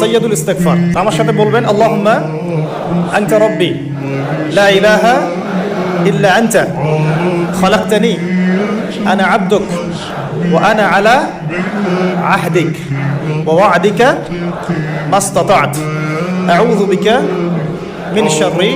সৈয়দুল ইস্তেকফার আমার সাথে বলবেন আল্লাহুম্মা আনতা রব্বি লা ইলাহা ইল্লা আনতা খলাকতানি আনা আবদুক ওয়া আনা আলা আহদিক ওয়া ওয়া'দিকা মাস্তাতা'ত আউযু বিকা মিন শাররি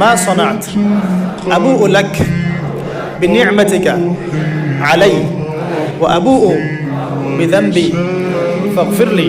মা صنعت أبوء لك بنعمتك علي وأبوء بذنبي فاغفر لي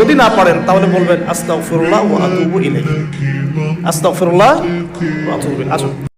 যদি না পারেন তাহলে বলবেন আস্তাগফিরুল্লাহ ওয়া আসুন।